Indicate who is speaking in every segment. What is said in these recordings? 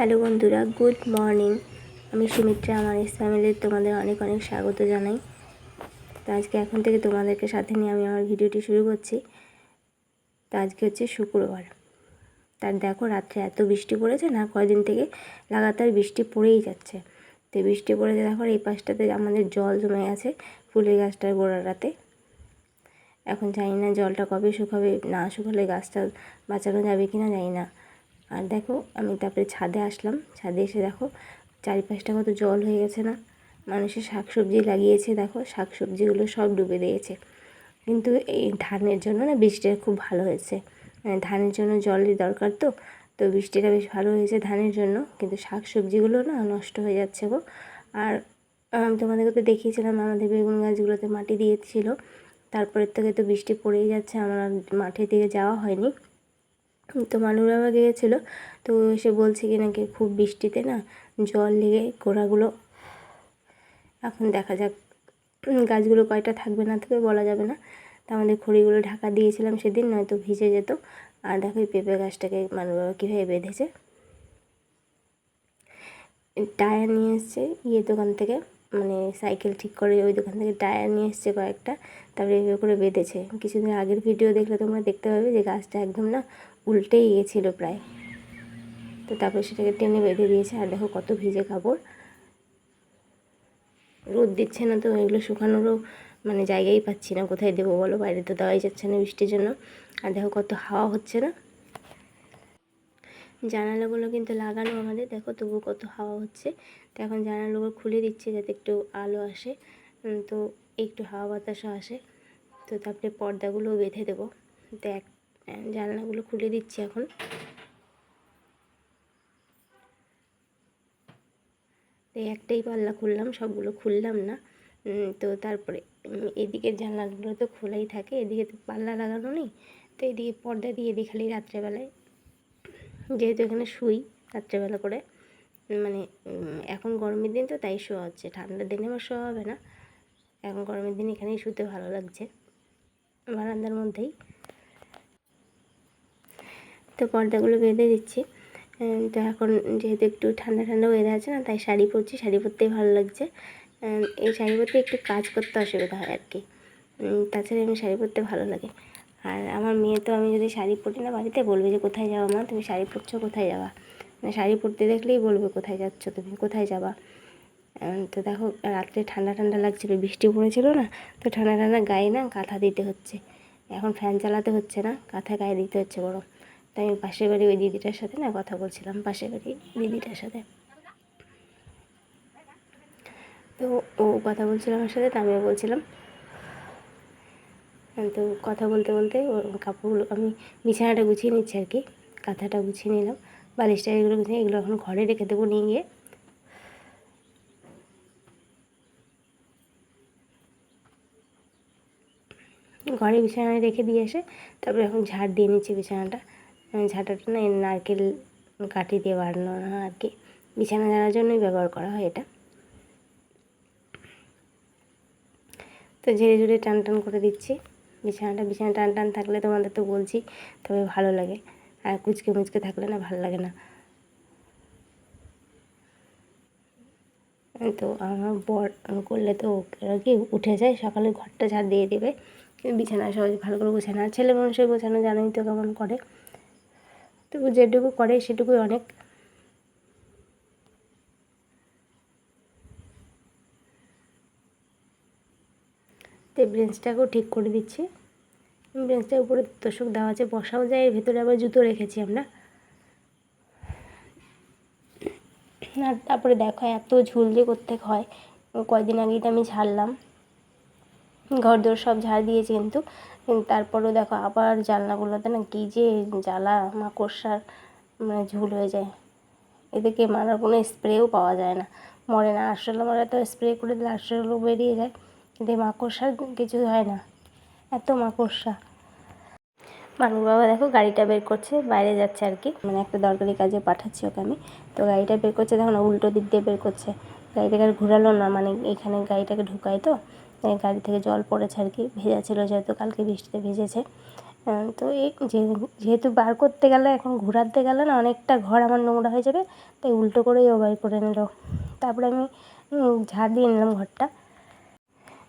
Speaker 1: Hello বন্ধুরা, good morning. আমি সুমিত্রা, আমার এস ফ্যামিলির তোমাদের অনেক অনেক স্বাগত জানাই। তো আজকে এখন থেকে তোমাদেরকে সাথে নিয়ে আমি আমার ভিডিওটি শুরু করছি। তো আজকে হচ্ছে শুক্রবার। তার দেখো, রাত্রে এত বৃষ্টি পড়েছে না, কয়দিন থেকে লাগাতার বৃষ্টি পড়েই যাচ্ছে। তো বৃষ্টি পড়েছে দেখো এই পাশটাতে আমাদের জল জমে গেছে ফুলের গাছটার গোড়াটাতে। এখন জানি না জলটা কবে শুকাবে, না শুকালে গাছটা বাঁচানো যাবে কি না জানি না। আর দেখো, আমি তারপরে ছাদে আসলাম। ছাদে এসে দেখো, চারিপাশটা কত জল হয়ে গেছে না? মানুষের শাকসবজি লাগিয়েছে, দেখো, শাকসবজিগুলো সব ডুবে দিয়েছে। কিন্তু এই ধানের জন্য না বৃষ্টিটা খুব ভালো হয়েছে। মানে ধানের জন্য জলের দরকার তো তো বৃষ্টিটা বেশ ভালো হয়েছে ধানের জন্য, কিন্তু শাক সবজিগুলো না নষ্ট হয়ে যাচ্ছে গো। আর আমি তোমাদেরকে তো দেখিয়েছিলাম, আমাদের বেগুন গাছগুলোতে মাটি দিয়েছিল। তারপরের থেকে তো বৃষ্টি পড়েই যাচ্ছে, আমার মাঠের দিকে যাওয়া হয়নি। তো মানুষ বাবা গিয়েছিল, তো এসে বলছে কি নাকি খুব বৃষ্টিতে না জল লেগে গোড়াগুলো, এখন দেখা যাক। গাছগুলো কয়টা থাকবে না থাকবে বলা যাবে না। তা আমাদের খড়িগুলো ঢাকা দিয়েছিলাম সেদিন, নয়তো ভিজে যেত। আর দেখো পেঁপে গাছটাকে মানুষ বাবা কীভাবে বেঁধেছে। টায়ার নিয়ে এসছে ইয়ে দোকান থেকে মানে সাইকেল ঠিক করে ওই দোকান থেকে টায়ার নিয়ে এসছে কয়েকটা, তারপরে এভাবে করে বেঁধেছে। কিছুদিন আগের ভিডিও দেখলে তোমরা দেখতে পাবে যে গাছটা একদম না উল্টেই গিয়েছিল প্রায়। তো তারপরে সেটাকে টেনে বেঁধে দিয়েছে, আর দেখো কত ভিজে কাপড়। রোদ দিচ্ছে না তো, এগুলো শুকানোরও মানে জায়গাই পাচ্ছি না, কোথায় দেবো বলো? বাইরে তো দেওয়াই যাচ্ছে না বৃষ্টির জন্য। আর দেখো কত হাওয়া হচ্ছে না। জানালাগুলো কিন্তু লাগানো আমাদের, দেখো তবু কত হাওয়া হচ্ছে। তো এখন জানালাগুলো খুলে দিচ্ছে যাতে একটু আলো আসে। তো একটু হাওয়া বাতাসও আসে। তো তারপরে পর্দাগুলোও বেঁধে দেবো। তো এক জানলাগুলো খুলে দিচ্ছি এখন। এই একটাই পাল্লা খুললাম, সবগুলো খুললাম না। তো তারপরে এদিকের জানলাগুলো তো খোলাই থাকে, এদিকে তো পাল্লা লাগানো নেই। তো এদিকে পর্দা দিয়ে দিই খালি রাত্রেবেলায়। যেহেতু এখানে শুই রাত্রেবেলা করে মানে এখন গরমের দিন তো তাই শোয়া হচ্ছে। ঠান্ডার দিনে আমার শোয়া হবে না। এখন গরমের দিন এখানেই শুতে ভালো লাগছে। বারান্দার মধ্যেই। তো পর্দাগুলো বেঁধে দিচ্ছি। তো এখন যেহেতু একটু ঠান্ডা ঠান্ডা ওয়েদার আছে না, তাই শাড়ি পরছি, শাড়ি পরতেই ভালো লাগছে। এই শাড়ি পরতে একটু কাজ করতে অসুবিধা হয় আর কি। তাছাড়া আমি শাড়ি পরতে ভালো লাগে। আর আমার মেয়ে তো আমি যদি শাড়ি পরি না বাড়িতে, বলবে যে কোথায় যাওয়া মা? তুমি শাড়ি পরছো, কোথায় যাওয়া মানে শাড়ি পরতে দেখলেই বলবে কোথায় যাচ্ছ তুমি, কোথায় যাবা? তো দেখো, রাত্রে ঠান্ডা ঠান্ডা লাগছিল, বৃষ্টি পড়েছিল না, তো ঠান্ডা ঠান্ডা গায়ে না কাঁথা দিতে হচ্ছে। এখন ফ্যান চালাতে হচ্ছে না, কাঁথা গায়ে দিতে হচ্ছে গরম। তাই আমি পাশের বাড়ি ওই দিদিটার সাথে না কথা বলছিলাম, পাশের বাড়ি দিদিটার সাথে। তো ও কথা বলছিল আমার সাথে, তা আমিও বলছিলাম। তো কথা বলতে বলতে ওর কাপড়গুলো, আমি বিছানাটা গুছিয়ে নিচ্ছি আর কি, কাঁথাটা গুছিয়ে নিলাম, বালিশটা এগুলো গুছিয়ে, এগুলো এখন ঘরে রেখে দেবো নিয়ে গিয়ে। ঘরে বিছানায় রেখে দিয়ে এসে তারপরে এখন ঝাড় দিয়ে নিচ্ছি বিছানাটা। ঝাঁটাটা না নারকেল কাঠি দিয়ে বানানো আর কি। বিছানা ঝাড়ার জন্যই ব্যবহার করা হয় এটা। তো ঝেড়ে ঝুড়ে টান টান করে দিচ্ছি। বিছানাটা, বিছানা টান টান থাকলে তোমাদের তো বলছি, তবে ভালো লাগে। আর কুচকে মুচকে থাকলে না ভালো লাগে না। তো আমার বর করলে তো কি, উঠে যায়, সকালে ঘরটা ঝাড় দিয়ে দেবে। বিছানা সবাই ভালো করে গোছানো আর ছেলে মানুষের গোছানো জানোই তো কেমন করে। তো যেটুকু করে সেটুকুই অনেক। তো ব্রেঞ্চটাকেও ঠিক করে দিচ্ছি। ব্রেঞ্চটার উপরে তোষক দেওয়া আছে, বসাও যায়, এর ভেতরে আবার জুতো রেখেছি আমরা। আর তারপরে দেখো এত ঝুল যে করতে হয়, কয়দিন আগেই তো আমি ঝাড়লাম। ঘর দোর সব ঝাড় দিয়েছি কিন্তু। তারপরেও দেখো আবার জানলাগুলোতে না কী যে জ্বালা, মাকড়সার মানে ঝুল হয়ে যায়। এদেরকে মারার কোনো স্প্রেও পাওয়া যায় না। মরে না, আরশোলা মারা তো স্প্রে করে দিলে আরশোলা বেরিয়ে যায়। কিন্তু মাকড়সার কিছু হয় না, এত মাকড়সা। মানুষ বাবা দেখো গাড়িটা বের করছে, বাইরে যাচ্ছে আর কি। মানে একটা দরকারি কাজে পাঠাচ্ছি ওকে আমি। তো গাড়িটা বের করছে, দেখো না, উল্টো দিক দিয়ে বের করছে। গাড়িটাকে আর ঘুরালো না মানে এখানে গাড়িটাকে ঢুকায় তো। গাড়ি থেকে জল পড়েছে আর কি ভেজা ছিল যেহেতু কালকে বৃষ্টিতে ভিজেছে। তো এই যেহেতু বার করতে গেলে, এখন ঘোরাতে গেলে না অনেকটা ঘর আমার নোংরা হয়ে যাবে, তাই উল্টো করেই ও করে নিল। তারপরে আমি ঝাড় দিয়ে নিলাম ঘরটা।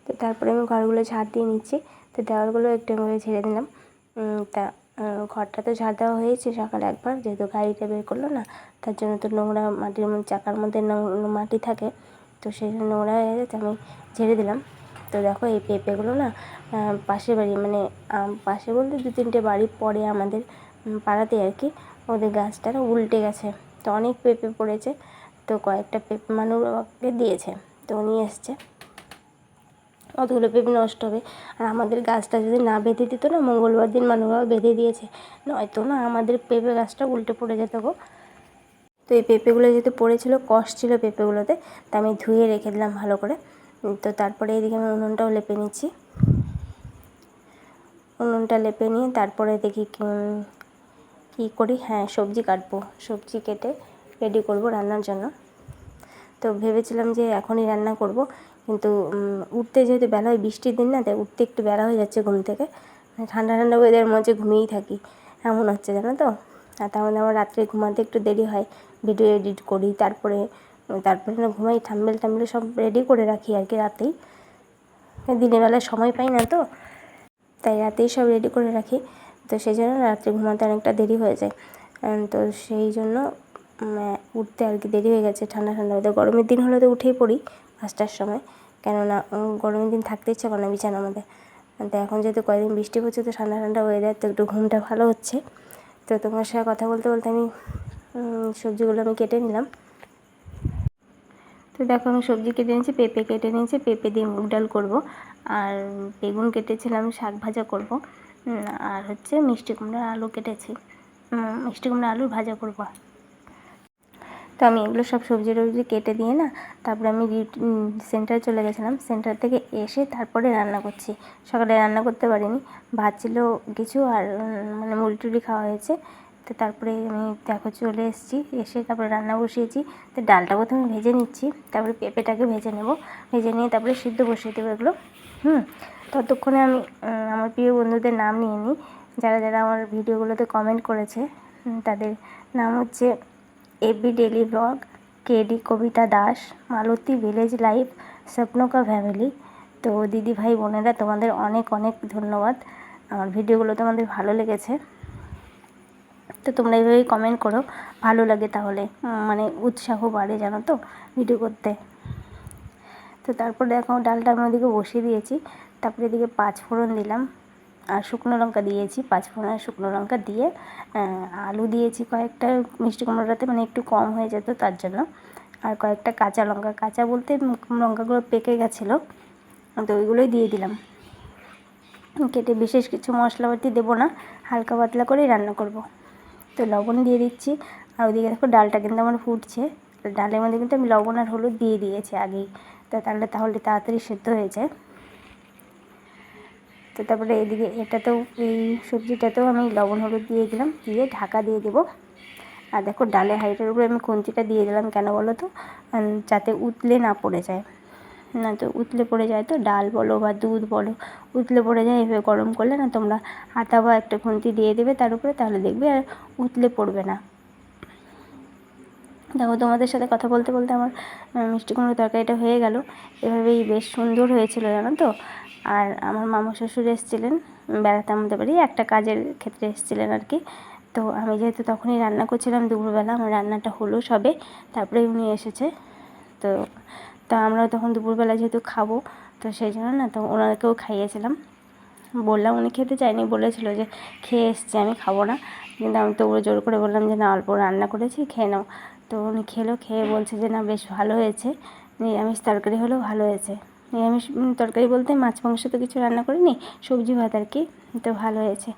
Speaker 1: তো তারপরে আমি ঘরগুলো ঝাড় দিয়ে নিচ্ছি। তো দেওয়ালগুলো একটু করে ঝেড়ে দিলাম। তা ঘরটা তো ঝাড় দেওয়া হয়েছে সকালে একবার, যেহেতু গাড়িটা বের করল না, তার জন্য তো নোংরা মাটির চাকার মধ্যে মাটি থাকে, তো সেই জন্য নোংরা হয়ে গেছে, আমি ঝেড়ে দিলাম। তো দেখো এই পেঁপেগুলো না পাশের বাড়ি মানে পাশে বলতে দু তিনটে বাড়ি পরে আমাদের পাড়াতে আর কি। ওদের গাছটা না উল্টে গেছে। তো অনেক পেঁপে পড়েছে। তো কয়েকটা পেঁপে মানুষকে দিয়েছে। তো নিয়ে এসছে। অতগুলো পেঁপে নষ্ট হবে। আর আমাদের গাছটা যদি না বেঁধে দিত না, মঙ্গলবার দিন মানুষরাও বেঁধে দিয়েছে। নয়তো না আমাদের পেঁপে গাছটা উল্টে পড়ে যেত গো। তো এই পেঁপেগুলো যেহেতু পড়েছিল, কষ ছিল পেঁপেগুলোতে, তা আমি ধুয়ে রেখে দিলাম ভালো করে। তো তারপরে এদিকে আমি উনুনটাও লেপে নিচ্ছি। উনুনটা লেপে নিয়ে তারপরে দেখি কি করি? হ্যাঁ সবজি কাটবো। সবজি কেটে রেডি করব রান্নার জন্য। তো ভেবেছিলাম যে এখনই রান্না করব, কিন্তু উঠতে যেহেতু বেলা হয়, বৃষ্টির দিন না, তাই উঠতে একটু বেলা হয়ে যাচ্ছে ঘুম থেকে। মানে ঠান্ডা ঠান্ডা ওয়েদার হচ্ছে ঘুমিয়েই থাকি, এমন হচ্ছে জানো তো? আর তার মধ্যে আমার রাত্রে ঘুমাতে একটু দেরি হয় ভিডিও এডিট করি, তারপরে তারপরে না ঘুমাই থাম্বেল টাম্বেল সব রেডি করে রাখি আর কি রাতেই। দিনের বেলায় সময় পাই না তো, তাই রাতেই সব রেডি করে রাখি। তো সেই জন্য রাত্রে ঘুমাতে অনেকটা দেরি হয়ে যায়। তো সেই জন্য উঠতে আর কি দেরি হয়ে গেছে ঠান্ডা ঠান্ডা ওদের গরমের দিন হলে তো উঠেই পড়ি পাঁচটার সময়। কেননা গরমের দিন থাকতে ইচ্ছে করে না বিছানার মধ্যে তো এখন যেহেতু কয়েকদিন বৃষ্টি পড়ছে, তো ঠান্ডা ঠান্ডা ওয়েদার তো একটু ঘুমটা ভালো হচ্ছে। তো তোমার সাথে কথা বলতে বলতে আমি সবজিগুলো আমি কেটে নিলাম। তো দেখো আমি সবজি কেটে নিয়েছি, পেঁপে কেটে নিয়েছি, পেঁপে দিয়ে মুগ ডাল করব। আর বেগুন কেটেছিলাম, শাক ভাজা করব। আর হচ্ছে মিষ্টি কুমড়ার আলু কেটেছি। মিষ্টি কুমড়া আলুর ভাজা করব। তো আমি এগুলো সব সবজি টবজি কেটে দিয়ে না, তারপরে আমি সেন্টারে চলে গেছিলাম। সেন্টার থেকে এসে তারপরে রান্না করছি। সকালে রান্না করতে পারিনি। ভাত ছিল কিছু আর মানে মুড়ি টুড়ি খাওয়া হয়েছে। তো তারপরে আমি দেখো চলে এসেছি, এসে তারপরে রান্না বসিয়েছি। তো ডালটা প্রথমে ভেজে নিচ্ছি, তারপরে পেঁপেটাকে ভেজে নেব। ভেজে নিয়ে তারপরে সিদ্ধ বসিয়ে দেবো এগুলো। হুম, ততক্ষণে আমি আমার প্রিয় বন্ধুদের নাম নিয়ে নিই। যারা যারা আমার ভিডিওগুলোতে কমেন্ট করেছে তাদের নাম হচ্ছে AB daily blog KD Kabita Das, Malati village life স্বপ্নকা family তো দিদি ভাই বোনেরা তোমাদের অনেক অনেক ধন্যবাদ। আমার ভিডিওগুলো তোমাদের ভালো লেগেছে। তো তোমরা এইভাবেই কমেন্ট করো। ভালো লাগে তাহলে। মানে উৎসাহ বাড়ে জানো তো ভিডিও করতে। তো তারপর দেখো ডালটা আমি ওদিকে বসিয়ে দিয়েছি। তারপরে এদিকে পাঁচ ফোড়ন দিলাম। আর শুকনো লঙ্কা দিয়েছি। পাঁচ ফোড়ন আর শুকনো লঙ্কা দিয়ে আলু দিয়েছি কয়েকটা মিষ্টি কুমড়োটাতে। মানে একটু কম হয়ে যেত তার জন্য। আর কয়েকটা কাঁচা লঙ্কা। কাঁচা বলতে লঙ্কাগুলো পেকে গেছিল। তো ওইগুলোই দিয়ে দিলাম। কেটে বিশেষ কিছু মশলাপাতি দেবো না। হালকা পাতলা করেই রান্না করব। তো লবণ দিয়ে দিচ্ছি। আর ওদিকে দেখো ডালটা কিন্তু আমার ফুটছে। ডালের মধ্যে কিন্তু আমি লবণ আর হলুদ দিয়ে দিয়েছি আগেই। তো তাহলে তাহলে তাড়াতাড়ি সেদ্ধ হয়ে যায়। তো তারপরে এদিকে এটাতেও এই সবজিটাতেও আমি লবণ হলুদ দিয়ে দিলাম, দিয়ে ঢাকা দিয়ে দেবো। আর দেখো ডালের হাঁড়িটার উপরে আমি কঞ্চিটা দিয়ে দিলাম, কেন বলো তো? যাতে উতলে না পড়ে যায়। না তো উতলে পড়ে যায় তো, ডাল বলো বা দুধ বলো, উতলে পড়ে যায়, এভাবে গরম করলে না তোমরা হাতা বা একটা খুন্তি দিয়ে দেবে তার উপরে, তাহলে দেখবে আর উতলে পড়বে না। দেখো তোমাদের সাথে কথা বলতে বলতে আমার মিষ্টি কুমড়ো তরকারিটা হয়ে গেল। এভাবেই বেশ সুন্দর হয়েছিল জানো তো। আর আমার মামা শ্বশুর এসেছিলেন, বেড়াতে আমাদের বাড়ি, একটা কাজের ক্ষেত্রে এসেছিলেন আর কি। তো আমি যেহেতু তখনই রান্না করছিলাম, দুপুরবেলা আমার রান্নাটা হলো সবে, তারপরে উনি এসেছে। তো তা আমরা তখন দুপুরবেলা যেহেতু খাব, তো সেই জন্য না, তো ওনাদেরকেও খাইয়েছিলাম। বললাম উনি খেতে চায়নি বলেছিল যে খেয়ে এসছি, আমি খাব না। কিন্তু আমি তো জোর করে বললাম যে না, অল্প রান্না করেছি, খেয়ে নাও। তো উনি খেলো, খেয়ে বলছে যে না, বেশ ভালো হয়েছে, নিরামিষ তরকারি হলেও ভালো হয়েছে। নিরামিষ তরকারি বলতে মাছ, মাংস তো কিছু রান্না করিনি, সবজি ভাত আর কি, তো ভালো হয়েছে।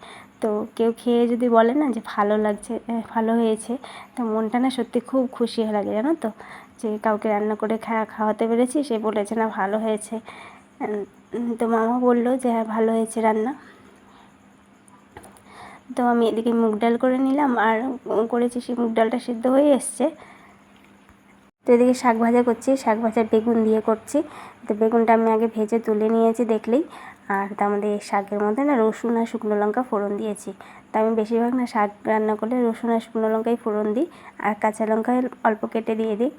Speaker 1: তো কেউ খেয়ে যদি বলে না যে ভালো লাগছে ভালো হয়েছে, তো মনটা না সত্যি খুব খুশি লাগে, জানো তো? যে কাউকে রান্না করে খাওয়া খাওয়াতে পেরেছি, সে বলেছে না ভালো হয়েছে। তো মামা বলল যে হ্যাঁ ভালো হয়েছে রান্না। তো আমি এদিকে মুগ ডাল করে নিলাম, আর করেছি সেই মুগ ডালটা সিদ্ধ হয়ে এসছে। তো এদিকে শাক ভাজা করছি, শাক ভাজা বেগুন দিয়ে করছি। তো বেগুনটা আমি আগে ভেজে তুলে নিয়েছি দেখলেই। আর তার মধ্যে শাকের মধ্যে না রসুন আর শুকনো লঙ্কা ফোড়ন দিয়েছি। তা আমি বেশিরভাগ না শাক রান্না করলে রসুন আর শুকনো লঙ্কাই ফোড়ন দিই, আর কাঁচা লঙ্কা অল্প কেটে দিয়ে দিই।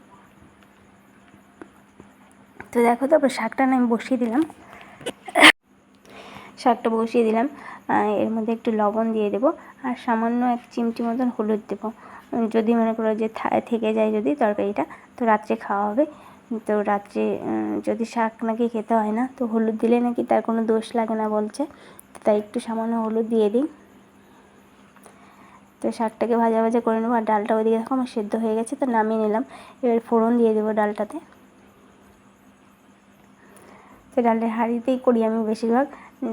Speaker 1: তো দেখো তারপর শাকটা না আমি বসিয়ে দিলাম। শাকটা বসিয়ে দিলাম। এর মধ্যে একটু লবণ দিয়ে দেবো, আর সামান্য এক চিমটি মতন হলুদ দেবো। যদি মনে করো যে থেকে যায় যদি তরকারিটা, তো রাত্রে খাওয়া হবে। তো রাত্রে যদি শাক নাকি খেতে হয় না, তো হলুদ দিলে নাকি তার কোনো দোষ লাগে না বলছে। তাই একটু সামান্য হলুদ দিয়ে দিই। তো শাকটাকে ভাজা ভাজা করে নেব, আর ডালটা ওইদিকে দেখো আমার সেদ্ধ হয়ে গেছে, তো নামিয়ে নিলাম। এবার ফোড়ন দিয়ে দেবো ডালটাতে। তো ডালের হাঁড়িতেই করি আমি বেশিরভাগ।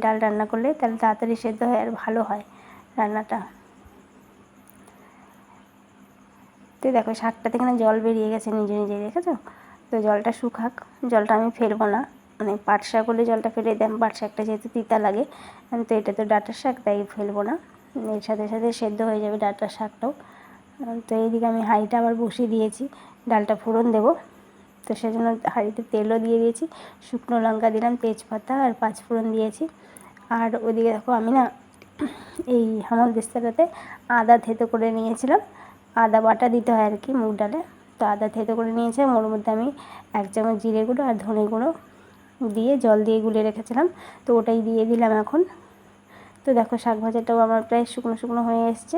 Speaker 1: ডাল রান্না করলে তাহলে তাড়াতাড়ি সেদ্ধ হয় আর ভালো হয় রান্নাটা। তো দেখো শাকটা থেকে না জল বেরিয়ে গেছে নিজে নিজে দেখেছ? তো জলটা শুকাক, জলটা আমি ফেলব না। মানে পাট শাক হলে জলটা ফেলে দিলাম, পাট শাকটা যেহেতু তিতা লাগে তো এটা তো ডাটার শাক, তাই ফেলব না। এর সাথে সাথে সেদ্ধ হয়ে যাবে ডাটার শাকটাও। তো এইদিকে আমি হাঁড়িটা আবার বসিয়ে দিয়েছি, ডালটা ফোড়ন দেবো। তো সেজন্য হাঁড়িতে তেলও দিয়ে দিয়েছি, শুকনো লঙ্কা দিলাম, তেজপাতা আর পাঁচ পাঁচফোড়ন দিয়েছি। আর ওদিকে দেখো আমি না, এই দিস্তাটাতে আদা থেতো করে নিয়েছিলাম। আদা বাটা দিতে হয় আর কি, মুগ ডালে। তো আদা থেতো করে নিয়েছে ওর মধ্যে আমি এক চামচ জিরে গুঁড়ো আর ধনে গুঁড়ো দিয়ে জল দিয়ে গুলে রেখেছিলাম। তো ওটাই দিয়ে দিলাম এখন। তো দেখো, শাক ভাজাটাও আমার প্রায় শুকনো শুকনো হয়ে এসছে।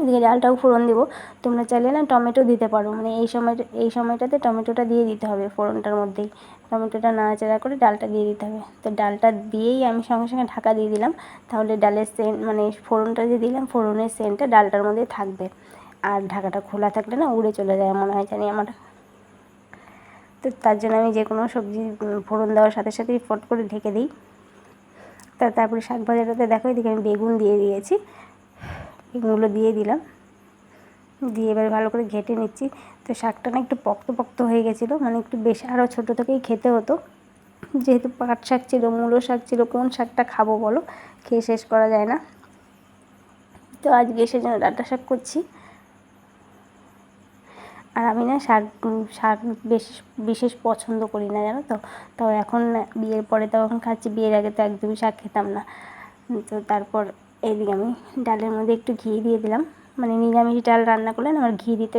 Speaker 1: এদিকে ডালটাও ফোড়ন দেবো। তোমরা চাইলে না টমেটো দিতে পারো। মানে এই সময় এই সময়টাতে টমেটোটা দিয়ে দিতে হবে ফোড়নটার মধ্যেই। টমেটোটা নাড়াচাড়া করে ডালটা দিয়ে দিতে হবে। তো ডালটা দিয়েই আমি সঙ্গে সঙ্গে ঢাকা দিয়ে দিলাম। তাহলে ডালের সেন্ট মানে ফোড়নটা যে দিলাম, ফোড়নের সেন্টটা ডালটার মধ্যে থাকবে। আর ঢাকাটা খোলা থাকলে না উড়ে চলে যায় মনে হয় জানি আমার। তো তার জন্য আমি যে কোনো সবজি ফোড়ন দেওয়ার সাথে সাথেই ফট করে ঢেকে দিই। তা তারপরে শাক ভাজাটাতে দেখো এদিকে আমি বেগুন দিয়ে দিয়েছি। এগুলো দিয়ে দিলাম। দিয়ে এবার ভালো করে ঘেটে নিচ্ছি। তো শাকটা না একটু পক্ত পক্ত হয়ে গেছিল মানে একটু বেশি আরও ছোটো থেকেই খেতে হতো। যেহেতু পাট শাক ছিল, মূলো শাক ছিল, কোন শাকটা খাব বলো? খেয়ে শেষ করা যায় না। তো আজকে সেজন্য ডাঁটা শাক করছি। আর আমি না শাক শাক বেশ, বিশেষ পছন্দ করি না, জানো তো? তো এখন বিয়ের পরে তো এখন খাচ্ছি, বিয়ের আগে তো একদমই শাক খেতাম না। তো তারপর এইদিকে আমি ডালের মধ্যে একটু ঘি দিয়ে দিলাম। মানে নিরামিষ ডাল রান্না করলে আমার ঘি দিতে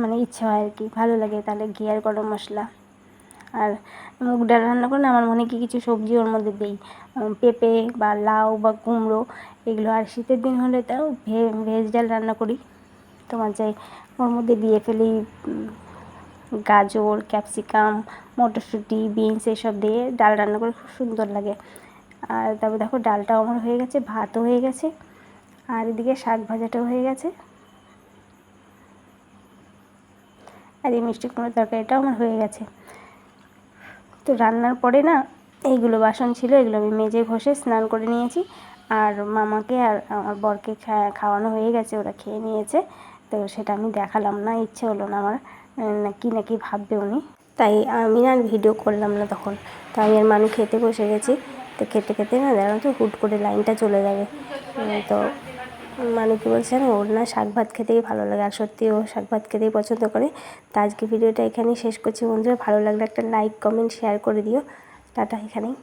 Speaker 1: মানে ইচ্ছে হয় আর কি, ভালো লাগে তাহলে ঘি আর গরম মশলা। আর মুগ ডাল রান্না করলে আমার মনে কি কিছু সবজি ওর মধ্যে দিই। পেঁপে বা লাউ বা কুমড়ো এগুলো। আর শীতের দিন হলে তাও ভেজ ডাল রান্না করি। তোমার যাই ওর মধ্যে দিয়ে ফেলি গাজর, ক্যাপসিকাম, মটরশুঁটি, বিনস এসব দিয়ে ডাল রান্না করে খুব সুন্দর লাগে। আর তারপর দেখো ডালটাও আমার হয়ে গেছে, ভাতও হয়ে গেছে, আর এদিকে শাক ভাজাটাও হয়ে গেছে। আর এই মিষ্টি কুমড়োর তরকারিটাও আমার হয়ে গেছে। তো রান্নার পরে না, এইগুলো বাসন ছিল, এগুলো আমি মেজে ঘষে স্নান করে নিয়েছি। আর মামাকে আর আমার বরকে খাওয়ানো হয়ে গেছে, ওরা খেয়ে নিয়েছে। তো সেটা আমি দেখালাম না, ইচ্ছে হলো না আমার কি না কি ভাববে উনি। তাই আমি আর ভিডিও করলাম না তখন। তাই আর মানু খেতে বসে গেছি। তো খেতে খেতে না দেখো তো হুট করে লাইনটা চলে যাবে। তো মানে কী বলছেন ওর না শাক ভাত খেতেই ভালো লাগে। আর সত্যি ও শাক ভাত খেতেই পছন্দ করে। তো আজকে ভিডিওটা এখানেই শেষ করছি বন্ধুরা। ভালো লাগলে একটা লাইক কমেন্ট শেয়ার করে দিও। টাটা এখানেই।